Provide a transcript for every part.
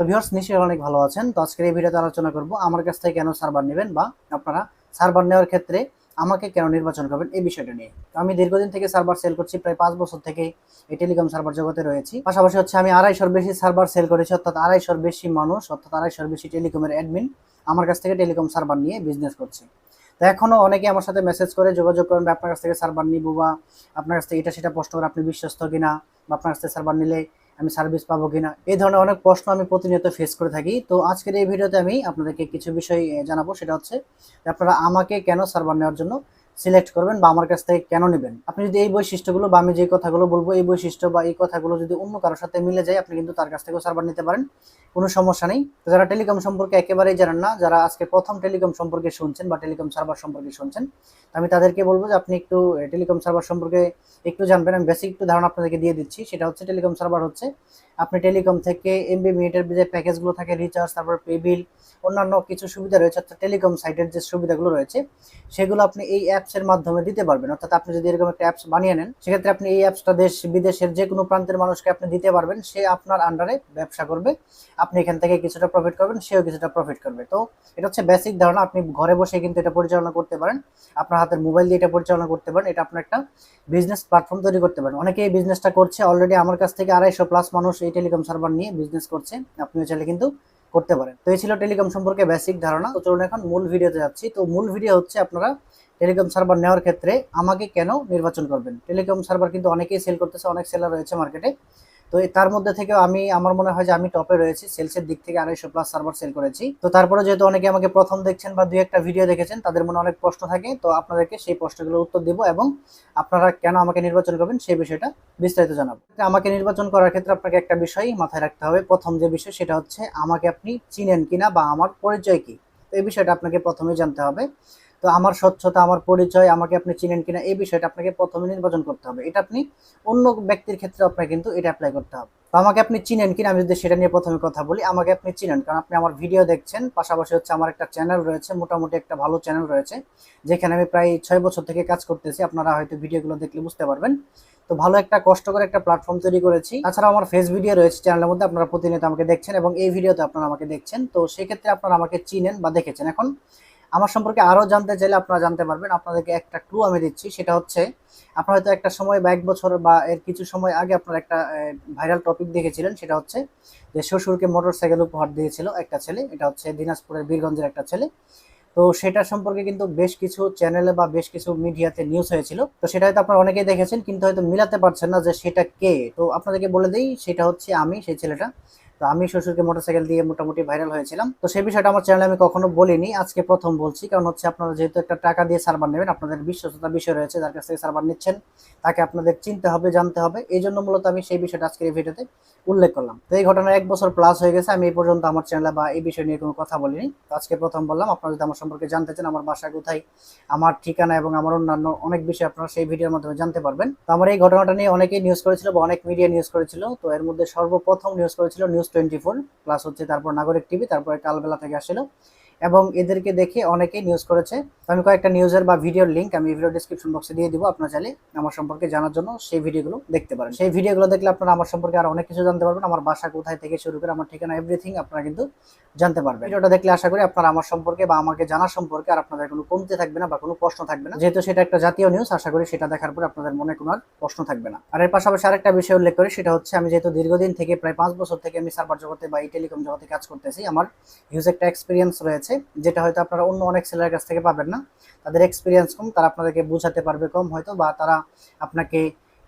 তো ভিউয়ার্স নিশ্চয়ই অনেক ভালো আছেন। তো আজকের এই ভিডিওতে আলোচনা করব, আমার কাছ থেকে কেন সার্ভার নেবেন বা আপনারা সার্ভার নেওয়ার ক্ষেত্রে আমাকে কেন নির্বাচন করবেন এই বিষয়টা নিয়ে। তো আমি দীর্ঘদিন থেকে সার্ভার সেল করছি, প্রায় পাঁচ বছর থেকে এই টেলিকম সার্ভার জগতে রয়েছি। পাশাপাশি হচ্ছে আমি আড়াইশোর বেশি সার্ভার সেল করেছি, অর্থাৎ আড়াইশোর বেশি মানুষ, অর্থাৎ আড়াইশোর বেশি টেলিকমের অ্যাডমিন আমার কাছ থেকে টেলিকম সার্ভার নিয়ে বিজনেস করছে। তো এখনও অনেকে আমার সাথে মেসেজ করে, যোগাযোগ করেন আপনার কাছ থেকে সার্ভার নিব বা আপনার কাছ থেকে এটা সেটা প্রশ্ন করে আপনি বিশ্বস্ত কিনা? বা আপনার কাছ থেকে সার্ভার নিলে আমি সার্ভিস পাবো কিনা? এই ধরনের অনেক প্রশ্ন আমি প্রতিনিয়ত ফেস করে থাকি। তো আজকের এই ভিডিওতে আমি আপনাদেরকে কিছু বিষয় জানাব। সেটা হচ্ছে আপনারা আমাকে কেন সার্ভার নেওয়ার জন্য সিলেক্ট করবেন বা আমার কাছ থেকে কেন নেবেন? আপনি যদি এই বৈশিষ্ট্যগুলো বা আমি যে কথাগুলো বলব, এই বৈশিষ্ট্য বা এই কথাগুলো যদি অন্য কারোর সাথে মিলে যায়, আপনি কিন্তু তার কাছ থেকেও সার্ভার নিতে পারেন। কোনো সমস্যা নেই। যারা টেলিকম সম্পর্কে একেবারেই জানেন না, যারা আজকে প্রথম টেলিকম সম্পর্কে শুনছেন বা টেলিকম সার্ভার সম্পর্কে শুনছেন আমি তাদেরকে বলব যে আপনি একটু টেলিকম সার্ভার সম্পর্কে একটু জানবেন। আমি বেসিক একটু ধারণা আপনাদেরকে দিয়ে দিচ্ছি। সেটা হচ্ছে টেলিকম সার্ভার হচ্ছে, আপনি টেলিকম থেকে এমবি মিনিটের যে প্যাকেজগুলো থাকে রিচার্জ তারপর পে বিল অন্যান্য কিছু সুবিধা রয়েছে, অর্থাৎ টেলিকম সাইটের যে সুবিধাগুলো রয়েছে, সেগুলো আপনি এই অ্যাপসের মাধ্যমে দিতে পারবেন। অর্থাৎ আপনি যদি এরকম একটা অ্যাপস বানিয়ে নেন, সেক্ষেত্রে আপনি এই অ্যাপসটা দেশ, বিদেশের যে কোনো প্রান্তের মানুষকে আপনি দিতে পারবেন। সে আপনার আন্ডারে ব্যবসা করবে। আপনি এখান থেকে কিছুটা প্রফিট করবেন, সেও কিছুটা প্রফিট করবে। তো এটা হচ্ছে বেসিক ধারণা। আপনি ঘরে বসে কিন্তু এটা পরিচালনা করতে পারেন। আপনার হাতের মোবাইল দিয়ে এটা পরিচালনা করতে পারেন। এটা আপনার একটা বিজনেস প্ল্যাটফর্ম তৈরি করতে পারেন। অনেকে এই বিজনেসটা করছে অলরেডি আমার কাছ থেকে আড়াইশো প্লাস মানুষ এই টেলিকম সার্ভার নিয়ে বিজনেস করছে। আপনিও চাইলে কিন্তু করতে পারেন। তো এই ছিল টেলিকম সম্পর্কে বেসিক ধারণা। তো চলুন এখন মূল ভিডিওতে যাচ্ছি। তো মূল ভিডিও হচ্ছে আপনারা টেলিকম সার্ভার নেওয়ার ক্ষেত্রে আমাকে কেন নির্বাচন করবেন? টেলিকম সার্ভার কিন্তু অনেকেই সেল করতেছে, অনেক সেলার রয়েছে মার্কেটে তো তার মধ্যে থেকেও আমি, আমার মনে হয় যে আমি টপে রয়েছি সেলসের দিক থেকে আড়াইশো প্লাস সার্ভার সেল করেছি। তো তারপরে যেহেতু অনেকে আমাকে প্রথম দেখছেন বা দুই একটা ভিডিও দেখেছেন, তাদের মনে অনেক প্রশ্ন থাকে, তো আপনাদেরকে সেই প্রশ্নগুলোর উত্তর দিব এবং আপনারা কেন আমাকে নির্বাচন করবেন সেই বিষয়টা বিস্তারিত জানাব। আমাকে নির্বাচন করার ক্ষেত্রে আপনাকে একটা বিষয় মাথায় রাখতে হবে। প্রথম যে বিষয় সেটা হচ্ছে, আমাকে আপনি চিনেন কিনা বা আমার পরিচয় কি? তো এই বিষয়টা আপনাকে প্রথমে জানতে হবে। তো আমার স্বচ্ছতা, আমার পরিচয়, আমাকে আপনি চিনেন কিনা, এই বিষয়টা আপনাকে প্রথমে নির্বাচন করতে হবে। এটা আপনি অন্য ব্যক্তির ক্ষেত্রে আপনাকে কিন্তু এটা অ্যাপ্লাই করতে হবে। তো আমাকে আপনি চিনেন কিনা, আমি যদি সেটা নিয়ে প্রথমে কথা বলি, আমাকে আপনি চিনেন। কারণ আপনি আমার ভিডিও দেখছেন, পাশাপাশি হচ্ছে আমার একটা চ্যানেল রয়েছে, মোটামুটি একটা ভালো চ্যানেল রয়েছে, যেখানে আমি প্রায় ছয় বছর থেকে কাজ করতেছি। আপনারা হয়তো ভিডিওগুলো দেখলে বুঝতে পারবেন। তো ভালো একটা কষ্ট করে একটা প্ল্যাটফর্ম তৈরি করেছি। তাছাড়া আমার ফেস ভিডিও রয়েছে চ্যানেলের মধ্যে, আপনারা প্রতিনিয়ত আমাকে দেখছেন এবং এই ভিডিওতে আপনারা আমাকে দেখছেন। তো সেক্ষেত্রে আপনারা আমাকে চিনেন বা দেখেছেন। এখন আমার সম্পর্কে আরও জানতে চাইলে আপনারা জানতে পারবেন। আপনাদেরকে একটা ক্লু আমি দিচ্ছি, সেটা হচ্ছে, আপনারা হয়তো একটা সময় বা এক বছর বা এর কিছু সময় আগে আপনারা একটা ভাইরাল টপিক দেখেছিলেন, সেটা হচ্ছে যে শ্বশুরকে মোটর সাইকেল উপহার দিয়েছিল একটা ছেলে, এটা হচ্ছে দিনাজপুরের বীরগঞ্জের একটা ছেলে। তো সেটা সম্পর্কে কিন্তু বেশ কিছু চ্যানেলে বা বেশ কিছু মিডিয়াতে নিউজ হয়েছিল। তো সেটা হয়তো আপনারা অনেকেই দেখেছেন, কিন্তু হয়তো মিলাতে পারছেন না যে সেটা কে। তো আপনাদেরকে বলে দিই, সেটা হচ্ছে আমি, সেই ছেলেটা। তো আমি শ্বশুরকে মোটরসাইকেল দিয়ে মোটামুটি ভাইরাল হয়েছিলাম। তো সেই বিষয়টা আমার চ্যানেলে আমি কখনো বলিনি, আজকে প্রথম বলছি। কারণ হচ্ছে আপনারা যেহেতু একটা টাকা দিয়ে সার্ভার নেবেন, আপনাদের বিশ্বস্ততা বিষয় রয়েছে, যার কাছ থেকে সার্ভার নিচ্ছেন, তাকে আপনাদের চিনতে হবে, জানতে হবে। এই জন্য মূলত আমি সেই বিষয়টা আজকের এই ভিডিওতে উল্লেখ করলাম। তো এই ঘটনা এক বছর প্লাস হয়ে গেছে, আমি এই পর্যন্ত আমার চ্যানেলে বা এই বিষয় নিয়ে কোনো কথা বলিনি। তো আজকে প্রথম বললাম, আপনারা যদি আমার সম্পর্কে জানতে চান, আমার বাসা কোথায়, আমার ঠিকানা এবং আমার অন্যান্য অনেক বিষয় আপনারা সেই ভিডিওর মাধ্যমে জানতে পারবেন। তো আমার এই ঘটনাটা নিয়ে অনেকেই নিউজ করেছিল বা অনেক মিডিয়া নিউজ করেছিল। তো এর মধ্যে সর্বপ্রথম নিউজ করেছিল নিউজ টোয়েন্টি ফোর প্লাস হচ্ছে তারপর নাগরিক টিভি তারপরে কালবেলা থেকে আসছিল। এবং এদেরকে দেখে অনেকেই নিউজ করেছে। আমি কয়েকটা নিউজের বা ভিডিওর লিঙ্ক আমি ভিডিও ডিসক্রিপশন বক্সে দিয়ে দিব। আপনার চাইলে আমার সম্পর্কে জানার জন্য সেই ভিডিওগুলো দেখতে পারেন। সেই ভিডিওগুলো দেখলে আপনারা আমার সম্পর্কে আর অনেক কিছু জানতে পারবেন। আমার বাসা কোথায় থেকে শুরু করে আমার ঠিকানা এভরিথিং আপনারা কিন্তু জানতে পারবেন। ভিডিওটা দেখলে আশা করি আপনারা আমার সম্পর্কে বা আমাকে জানার সম্পর্কে আর আপনাদের কোনো কমতে থাকবে না বা কোনো প্রশ্ন থাকবে না। যেহেতু সেটা একটা জাতীয় নিউজ আশা করি সেটা দেখার পর আপনাদের মনে কোনো আর প্রশ্ন থাকবে না। আর এর পাশাপাশি আরেকটা বিষয় উল্লেখ করি, সেটা হচ্ছে আমি যেহেতু দীর্ঘদিন থেকে প্রায় পাঁচ বছর থেকে আমি সার্ভার জগতে বা এই টেলিকম জগতে কাজ করতেছি, আমার হিউজ একটা এক্সপিরিয়েন্স রয়েছে। যেটা হয়তো আপনারা অন্য অনেক সেলের কাছ থেকে পাবেন না। তাদের এক্সপিরিয়েন্স কম, তারা আপনাদেরকে বোঝাতে পারবে কম হয়তো, বা তারা আপনাকে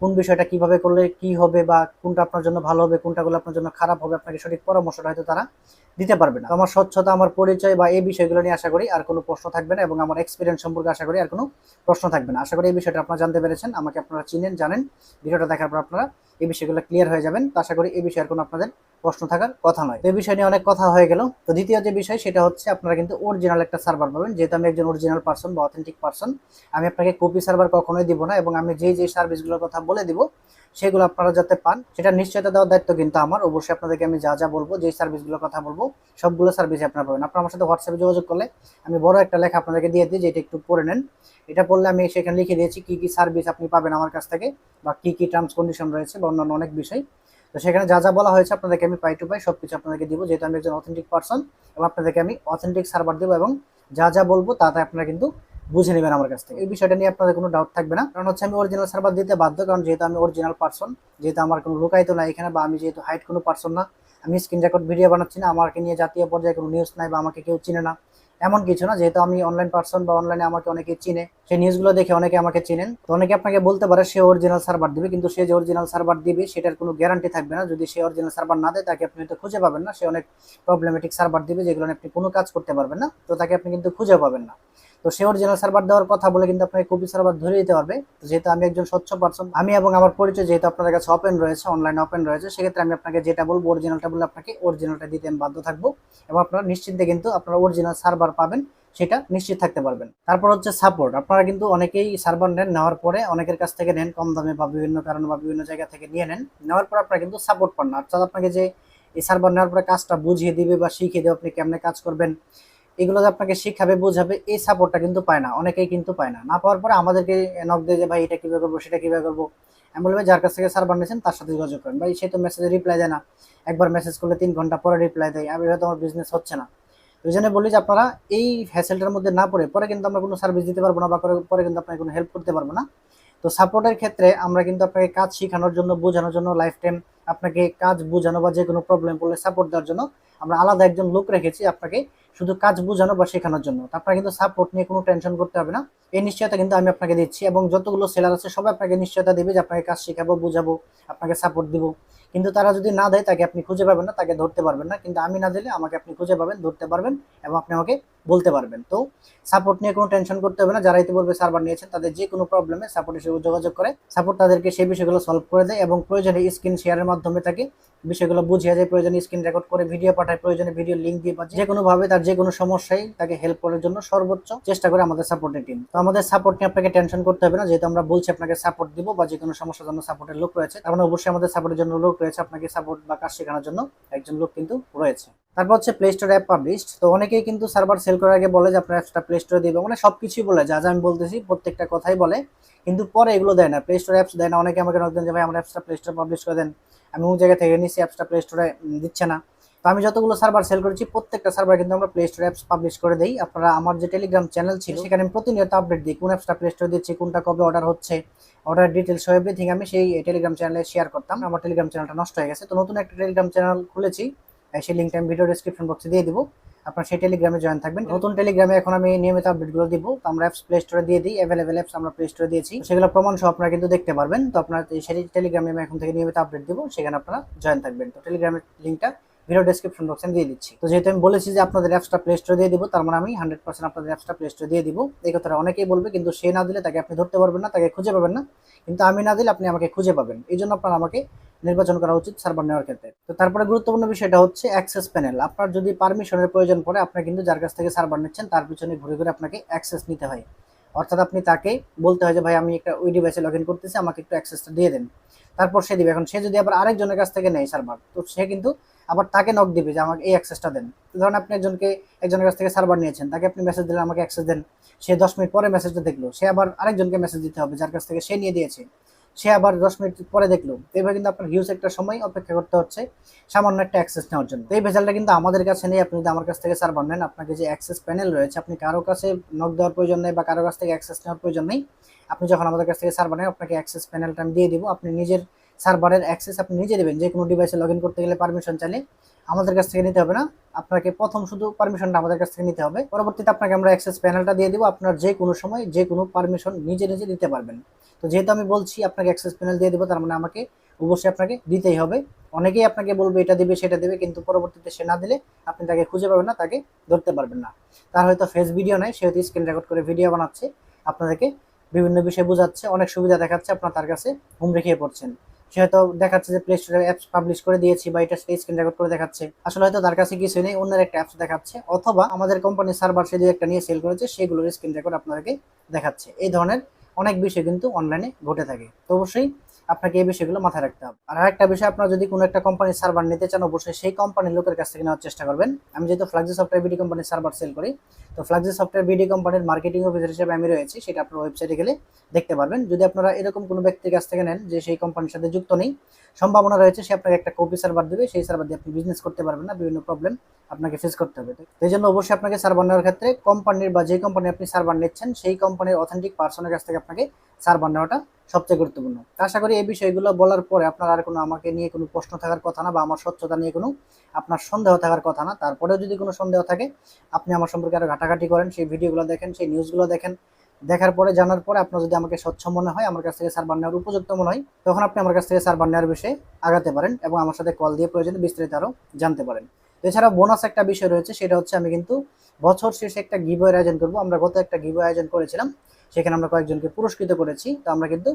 কোন বিষয়টা কীভাবে করলে কি হবে, বা কোনটা আপনার জন্য ভালো হবে, কোনটা করলে আপনার জন্য খারাপ হবে, আপনাকে সঠিক পরামর্শটা হয়তো তারা দিতে পারবে না। আমার স্বচ্ছতা, আমার পরিচয়, বা এই বিষয়গুলো নিয়ে আশা করি আর কোনো প্রশ্ন থাকবে না, এবং আমার এক্সপিরিয়েন্স সম্পর্কে আশা করি আর কোনো প্রশ্ন থাকবে না। আশা করি এই বিষয়টা আপনারা জানতে পেরেছেন, আমাকে আপনারা চিনেন, জানেন, ভিডিওটা দেখার পর আপনারা এই বিষয়গুলো ক্লিয়ার হয়ে যাবেন। তো আশা করি এই বিষয়ে আর কোনো আপনাদের প্রশ্ন থাকার কথা নয়। এই বিষয় নিয়ে অনেক কথা হয়ে গেল। তো দ্বিতীয় যে বিষয়, সেটা হচ্ছে আপনারা কিন্তু অরিজিনাল একটা সার্ভার পাবেন, যেহেতু আমি একজন অরিজিনাল পার্সন বা অথেন্টিক পার্সন আমি আপনাকে কপি সার্ভার কখনোই দিব না এবং আমি যেই যে সার্ভিসগুলোর কথা বলে দিব, সেগুলো আপনারা যাতে পান সেটা নিশ্চয়তা দেওয়ার দায়িত্ব কিন্তু আমার। অবশ্যই আপনাদেরকে আমি যা যা বলব, যেই সার্ভিসগুলোর কথা বলব, সবগুলো সার্ভিস আপনারা পাবেন। আপনারা আমার সাথে হোয়াটসঅ্যাপে যোগাযোগ করলে আমি বড় একটা লেখা আপনাদেরকে দিয়ে দিই, যেটা একটু পড়ে নেন। এটা পড়লে আমি সেখানে লিখে দিয়েছি কি কি সার্ভিস আপনি পাবেন আমার কাছ থেকে বা কি কি টার্মস কন্ডিশন রয়েছে বা অন্যান্য অনেক বিষয়। তো সেখানে যা যা বলা হয়েছে আপনাদেরকে আমি পাই টু পাই সব কিছু আপনাদেরকে দিব, যেহেতু আমি একজন অথেন্টিক পার্সন এবং আপনাদেরকে আমি অথেন্টিক সার্ভার দেবো এবং যা যা বলব তাতে আপনারা কিন্তু বুঝে নেবেন আমার কাছ থেকে। এই বিষয়টা নিয়ে আপনাদের কোনো ডাউট থাকবে না। কারণ হচ্ছে আমি অরিজিনাল সার্ভার দিতে বাধ্য, কারণ যেহেতু আমি অরিজিনাল পার্সন যেহেতু আমার কোনো লুকায়িত নাই এখানে বা আমি যেহেতু হাইট কোনো পার্সন না, আমি স্ক্রিন রেকর্ড ভিডিও বানাচ্ছি না, আমাকে নিয়ে জাতীয় পর্যায়ে কোনো নিউজ নাই বা আমাকে কেউ চিনে না। এমন কিছু না, যেহেতু আমি অনলাইন পার্সন বা অনলাইনে আমাকে অনেকে চিনে সেই নিউজগুলো দেখে অনেকে আমাকে চিনেন। তো অনেকে আপনাকে বলতে পারে সে অরিজিনাল সার্ভার দিবে, কিন্তু সে যে অরিজিনাল সার্ভার দিবে, সেটার কোনো গ্যারান্টি থাকবে না। যদি সে অরিজিনাল সার্ভার না দেয়, তাকে আপনি হয়তো খুঁজে পাবেন না। সে অনেক প্রবলেমেটিক সার্ভার দিবে, যেগুলো আপনি কোনো কাজ করতে পারবেন না, তো তাকে আপনি কিন্তু খুঁজে পাবেন না। তো সে অরিজিনাল সার্ভার দেওয়ার কথা বলে কিন্তু আপনাকে কপি সার্ভার ধরে দিতে পারবে। যেহেতু আমি একজন স্বচ্ছ পার্সন আমি এবং আমার পরিচয় যেহেতু আপনাদের কাছে ওপেন রয়েছে অনলাইন ওপেন রয়েছে, সেক্ষেত্রে আমি আপনাকে যেটা বলব অরিজিনালটা বলে আপনাকে অরিজিনালটা দিতে আমি বাধ্য থাকব এবং আপনারা নিশ্চিন্তে কিন্তু আপনারা অরিজিনাল সার্ভার পাবেন, সেটা নিশ্চিত থাকতে পারবেন। তারপর হচ্ছে সাপোর্ট আপনারা কিন্তু অনেকেই সার্ভার নেন, নেওয়ার পরে অনেকের কাছ থেকে নেন কম দামে বা বিভিন্ন কারণে বা বিভিন্ন জায়গা থেকে নিয়ে নেন, নেওয়ার পর আপনারা কিন্তু সাপোর্ট পান না। অর্থাৎ আপনাকে যে এই সার্ভার নেওয়ার পরে কাজটা বুঝিয়ে দিবে বা শিখিয়ে দেবে আপনি কেমনে কাজ করবেন এগুলো আপনাকে শিখাবে, বোঝাবে, এই সাপোর্টটা কিন্তু পায় না। অনেকেই কিন্তু পায় না। না পাওয়ার পরে আমাদেরকে নক দিয়ে যে, ভাই, এটা কীভাবে করব, সেটা কীভাবে করব? আমি বলব যার কাছ থেকে সার্ভার নিয়েছেন, তার সাথে যোগাযোগ করেন। ভাই, সে তো মেসেজে রিপ্লাই দেয় না। একবার মেসেজ করলে তিন ঘণ্টা পরে রিপ্লাই দেয়। আমি হয়তো আমার বিজনেস হচ্ছে না। ওই জন্য বলি যে, আপনারা এই হ্যাসেলটার মধ্যে না পড়ে, পরে কিন্তু আমরা কোনো সার্ভিস দিতে পারব না বা পরে কিন্তু আপনাকে কোনো হেল্প করতে পারব না। তো সাপোর্টের ক্ষেত্রে আমরা কিন্তু আপনাকে কাজ শেখানোর জন্য, বোঝানোর জন্য লাইফ টাইম আপনাকে কাজ বোঝানো বা যে কোনো প্রবলেম পড়লে সাপোর্ট দেওয়ার জন্য আমরা আলাদা একজন লোক রেখেছি আপনাকে শুধু কাজ বোঝানো বা শেখানোর জন্য। আপনারা কিন্তু সাপোর্ট নিয়ে কোনো টেনশন করতে হবে না। এই নিশ্চয়তা কিন্তু আমি আপনাকে দিচ্ছি এবং যতগুলো সেলার আছে সবাই আপনাকে নিশ্চয়তা দেবে যে আপনাকে কাজ শেখাবো, বুঝাবো, আপনাকে সাপোর্ট দিব। কিন্তু তারা যদি না দেয়, তাকে আপনি খুঁজে পাবেন না, তাকে ধরতে পারবেন না। কিন্তু আমি না দিলে আমাকে আপনি খুঁজে পাবেন, ধরতে পারবেন এবং আপনি আমাকে বলতে পারবেন। তো সাপোর্ট নিয়ে কোনো টেনশন করতে হবে না। যারা ইতিপূর্বে সার্ভার নিয়েছেন, তাদের যে কোনো প্রবলেমে সাপোর্টের সঙ্গে যোগাযোগ করে। সাপোর্ট তাদেরকে সেই বিষয়গুলো সলভ করে দেয় এবং প্রয়োজনে স্ক্রিন শেয়ারের মাধ্যমে তাকে বিষয়গুলো বুঝিয়ে যায় প্রয়োজনে স্ক্রিন রেকর্ড করে ভিডিও পাঠায় প্রয়োজনে ভিডিও লিঙ্ক দিয়ে বা যে কোনোভাবে তার যে কোনো সমস্যায় তাকে হেল্প করার জন্য সর্বোচ্চ চেষ্টা করে আমাদের সাপোর্টের টিম তো আমাদের সাপোর্ট নিয়ে আপনাকে টেনশন করতে হবে না, যেহেতু আমরা বলছি আপনাকে সাপোর্ট দিব বা যে কোনো সমস্যার জন্য সাপোর্টের লোক রয়েছে, তার মানে অবশ্যই আমাদের সাপোর্টের জন্য লোক রয়েছে, আপনাকে সাপোর্ট বা কাজ শেখানোর জন্য একজন লোক কিন্তু রয়েছে। তারপর হচ্ছে প্লে স্টোর অ্যাপ পাবলিশড তো অনেকেই কিন্তু সার্ভার সেল করার আগে বলে যে, আপনার অ্যাপসটা প্লে স্টোরে দিবে। মানে সব কিছুই বলে, যা যা আমি বলতেছি প্রত্যেকটা কথাই বলে। কিন্তু পরে এগুলো দেয় না। প্লে স্টোর অ্যাপস দেয় না। অনেকে আমাকে নক দেন যে, ভাই, আমার অ্যাপসটা প্লে স্টোরে পাবলিশ করে দেন। আমি ওই জায়গা থেকে নিচ্ছি অ্যাপসটা প্লে স্টোরে দিচ্ছে না। তো আমি যতগুলো সার্ভার সেল করেছি প্রত্যেকটা সার্ভার কিন্তু আমরা প্লে স্টোর অ্যাপস পাবলিশ করে দিই। আপনারা আমার যে টেলিগ্রাম চ্যানেল ছিল সেখানে আমি প্রতিনিয়ত আপডেট দিই কোন অ্যাপসটা প্লে স্টোরে দিচ্ছি কোনটা কবে অর্ডার হচ্ছে অর্ডার ডিটেলস এভরিথিং আমি সেই টেলিগ্রাম চ্যানেলে শেয়ার করতাম। আমার টেলিগ্রাম চ্যানেলটা নষ্ট হয়ে গেছে। তো নতুন একটা টেলিগ্রাম চ্যানেল খুলেছি সেই লিঙ্কটা আমি ভিডিও ডিসক্রিপশন বক্সে দিয়ে দিব। আপনার সেই টেলিগ্রামে জয়েন থাকবেন। নতুন টেলিগ্রামে এখন আমি নিয়মিত আপডেটগুলো দিব। তো আমরা অ্যাপস প্লে স্টোরে দিয়ে দিই। অ্যাভেলেবেল অ্যাপস আমরা প্লে স্টোরে দিয়েছি। সেগুলো প্রমাণ সহ আপনারা কিন্তু দেখতে পারবেন। তো আপনার সেই টেলিগ্রামে আমি এখন থেকে নিয়মিত আপডেট দিব। সেখানে আপনারা জয়েন থাকবেন। তো টেলিগ্রামের লিঙ্কটা ভিডিও ডেসক্রিপশন বক্সে দিয়ে দিচ্ছি। তো যেহেতু আমি বলেছি যে আপনাদের অ্যাপসটা প্লে স্টোরে দিয়ে দিব, তার মানে আমি হান্ড্রেড পার্সেন্ট আপনাদের অ্যাপসটা প্লে স্টোরে দিয়ে দিব। এই কথাটা অনেকেই বলবে, কিন্তু সে না দিলে তাকে আপনি ধরতে পারবেন না, তাকে খুঁজে পাবেন না। কিন্তু আমি না দিলে আপনি আমাকে খুঁজে পাবেন। এই জন্য আপনার আমাকে নির্বাচন করা উচিত সার্ভার নেওয়ার ক্ষেত্রে। তো তারপরে গুরুত্বপূর্ণ বিষয়টা হচ্ছে অ্যাক্সেস প্যানেল আপনার যদি পারমিশনের প্রয়োজন পড়ে, আপনি কিন্তু যার কাছ থেকে সার্ভার নিচ্ছেন, তার পিছনে ঘুরে ঘুরে আপনাকে অ্যাক্সেস নিতে হয়। অর্থাৎ আপনি তাকে বলতে হয় যে, ভাই, আমি একটা ওই ডিভাইসে লগ ইন করতেছি, আমাকে একটু অ্যাক্সেসটা দিয়ে দেন। তারপর সে দিবে। এখন সে যদি আবার আরেকজনের কাছ থেকে নেয় সার্ভার তো সে কিন্তু আবার তাকে নক দিবে যে আমাকে এই অ্যাক্সেসটা দেন। ধরুন আপনি একজনকে, একজনের কাছ থেকে সার্ভার নিয়েছেন, তাকে আপনি মেসেজ দিলেন, আমাকে অ্যাক্সেস দেন। সে দশ মিনিট পরে মেসেজটা দেখল। সে আবার আরেকজনকে মেসেজ দিতে হবে যার কাছ থেকে সে নিয়ে দিয়েছে। সে আবার দশ মিনিট পরে দেখল। এইভাবে কিন্তু আপনার হিউজ একটা সময় অপেক্ষা করতে হচ্ছে, সামান্য একটা অ্যাক্সেস নেওয়ার জন্য। এই ভেজালটা কিন্তু আমাদের কাছে নেই, আপনি যদি আমার কাছ থেকে সার্ভার নেন আপনাকে যে অ্যাক্সেস প্যানেল রয়েছে, আপনি কারও কাছে নক দেওয়ার প্রয়োজন নেই বা কারও কাছ থেকে অ্যাক্সেস নেওয়ার প্রয়োজন নেই, আপনি যখন আমাদের কাছ থেকে সার্ভার নেন আপনাকে অ্যাক্সেস প্যানেলটা আমি দিয়ে দিব। আপনি নিজের সার্ভারের অ্যাক্সেস আপনি নিজে দেবেন যে কোনো ডিভাইসে লগ করতে গেলে পারমিশন চাইলে। আমাদের কাছ থেকে নিতে হবে না। আপনাকে প্রথম শুধু পারমিশনটা আমাদের কাছ থেকে নিতে হবে। পরবর্তীতে আপনাকে আমরা অ্যাক্সেস প্যানেলটা দিয়ে দিব। আপনার যে কোনো সময় যে কোনো পারমিশন নিজে নিজে দিতে পারবেন। তো যেহেতু আমি বলছি আপনাকে অ্যাক্সেস প্যানেল দিয়ে দিব, তার মানে আমাকে অবশ্যই আপনাকে দিতেই হবে। অনেকেই আপনাকে বলবে, এটা দিবে, সেটা দেবে, কিন্তু পরবর্তীতে সে না দিলে আপনি তাকে খুঁজে পাবেন না, তাকে ধরতে পারবেন না। তার হয়তো ফেস ভিডিও নাই, সে হয়তো স্ক্রিন রেকর্ড করে ভিডিও বানাচ্ছে। আপনাদেরকে বিভিন্ন বিষয় বোঝাচ্ছে, অনেক সুবিধা দেখাচ্ছে, আপনার তার কাছে ঘুম রেখে পড়ছেন। সে হয়তো দেখাচ্ছে যে প্লে স্টোরে অ্যাপস পাবলিশ করে দিয়েছি বা এটা স্ক্রিন রেকর্ড করে দেখাচ্ছে। আসলে হয়তো তার কাছে কিছু নেই, অন্যের একটা অ্যাপস দেখাচ্ছে অথবা আমাদের কোম্পানির সার্ভার সে যে একটা নিয়ে সেল করেছে, সেগুলোর স্ক্রিন রেকর্ড আপনাদেরকে দেখাচ্ছে। এই ধরনের অনেক বিষয় কিন্তু অনলাইনে ঘটে থাকে। তো অবশ্যই আপনাকে এই বিষয়গুলো মাথায় রাখতে হবে। আর আরেকটা বিষয়, আপনারা যদি কোনো একটা কোম্পানির সার্ভার নিতে চান, অবশ্যই সেই কোম্পানির লোকের কাছ থেকে নেওয়ার চেষ্টা করবেন। আমি যেহেতু ফ্লাক্সি সফটওয়্যার বিডি কোম্পানির সার্ভার সেল করি, তো ফ্লাক্সি সফটওয়্যার বিডি কোম্পানির মার্কেটিং অফিসার হিসেবে আমি রয়েছি, সেটা আপনার ওয়েবসাইটে গেলে দেখতে পারবেন। যদি আপনারা এরকম কোনো ব্যক্তির কাছ থেকে নেন যে সেই কোম্পানির সাথে যুক্ত নেই, সম্ভাবনা রয়েছে সে আপনাকে একটা কপি সার্ভার দেবে, সেই সার্ভার দিয়ে আপনি বিজনেস করতে পারবেন না, বিভিন্ন প্রবলেম আপনাকে ফেস করতে হবে। এই জন্য অবশ্যই আপনাকে সার্ভার নেওয়ার ক্ষেত্রে কোম্পানির বা যে কোম্পানি আপনি সার্ভার নিচ্ছেন, সেই কোম্পানির অথেন্টিক পার্সনের কাছ থেকে আপনাকে সার্ভার নেওয়াটা সবচেয়ে গুরুত্বপূর্ণ। আশা করি এই বিষয়গুলো বলার পরে আপনার আর কোনো আমাকে নিয়ে কোনো প্রশ্ন থাকার কথা না বা আমার স্বচ্ছতা নিয়ে কোনো আপনার সন্দেহ থাকার কথা না। তারপরেও যদি কোনো সন্দেহ থাকে, আপনি আমার সম্পর্কে আরও ঘাটাঘাটি করেন, সেই ভিডিওগুলো দেখেন, সেই নিউজগুলো দেখেন। দেখার পরে, জানার পরে আপনার যদি আমাকে স্বচ্ছ মনে হয়, আমার কাছ থেকে সার্ভার নেওয়ার উপযুক্ত মনে হয়, তখন আপনি আমার কাছ থেকে সার্ভার নেওয়ার বিষয়ে আগাতে পারেন এবং আমার সাথে কল দিয়ে প্রয়োজনে বিস্তারিত আরও জানতে পারেন। এছাড়া বোনাস একটা বিষয় রয়েছে, সেটা হচ্ছে আমি কিন্তু বছর শেষে একটা গিভওয়ের আয়োজন করব। আমরা গত একটা গিভওয়ে আয়োজন করেছিলাম, সেখানে আমরা কয়েকজনকে পুরস্কৃত করেছি। তো আমরা কিন্তু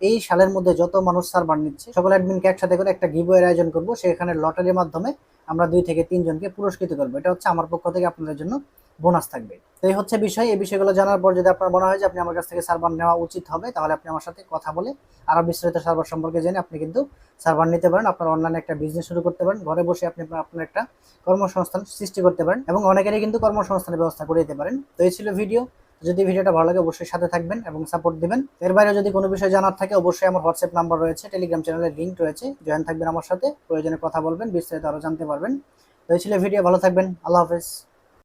এই সালের মধ্যে যত মানুষ সার্ভার নিচ্ছে, সকল অ্যাডমিনকে একসাথে করে একটা গিভওয়ের আয়োজন করব। সেখানে লটারির মাধ্যমে আমরা দুই থেকে তিনজনকে পুরস্কৃত করব। এটা হচ্ছে আমার পক্ষ থেকে আপনাদের জন্য বোনাস থাকবে। তো এই হচ্ছে বিষয়। এই বিষয়গুলো জানার পর যদি আপনার মনে হয় যে আপনি আমার কাছ থেকে সার্ভার নেওয়া উচিত হবে, তাহলে আপনি আমার সাথে কথা বলে আরও বিস্তারিত সার্ভার সম্পর্কে জেনে আপনি কিন্তু সার্ভার নিতে পারেন, আপনার অনলাইনে একটা বিজনেস শুরু করতে পারেন, ঘরে বসে আপনি আপনার- একটা কর্মসংস্থান সৃষ্টি করতে পারেন এবং অনেকেরই কিন্তু কর্মসংস্থানের ব্যবস্থা করে দিতে পারেন। তো এই ছিল ভিডিও যদি ভিডিওটা ভালো লাগে অবশ্যই সাথে থাকবেন এবং সাপোর্ট দিবেন। এর বাইরে যদি কোনো বিষয় জানার থাকে অবশ্যই আমার হোয়াটসঅ্যাপ নাম্বার রয়েছে টেলিগ্রাম চ্যানেলের লিঙ্ক রয়েছে। জয়েন থাকবেন আমার সাথে, প্রয়োজনে কথা বলবেন, বিস্তারিত আরও জানতে পারবেন। তো এই ছিল ভিডিও ভালো থাকবেন। আল্লাহ হাফেজ।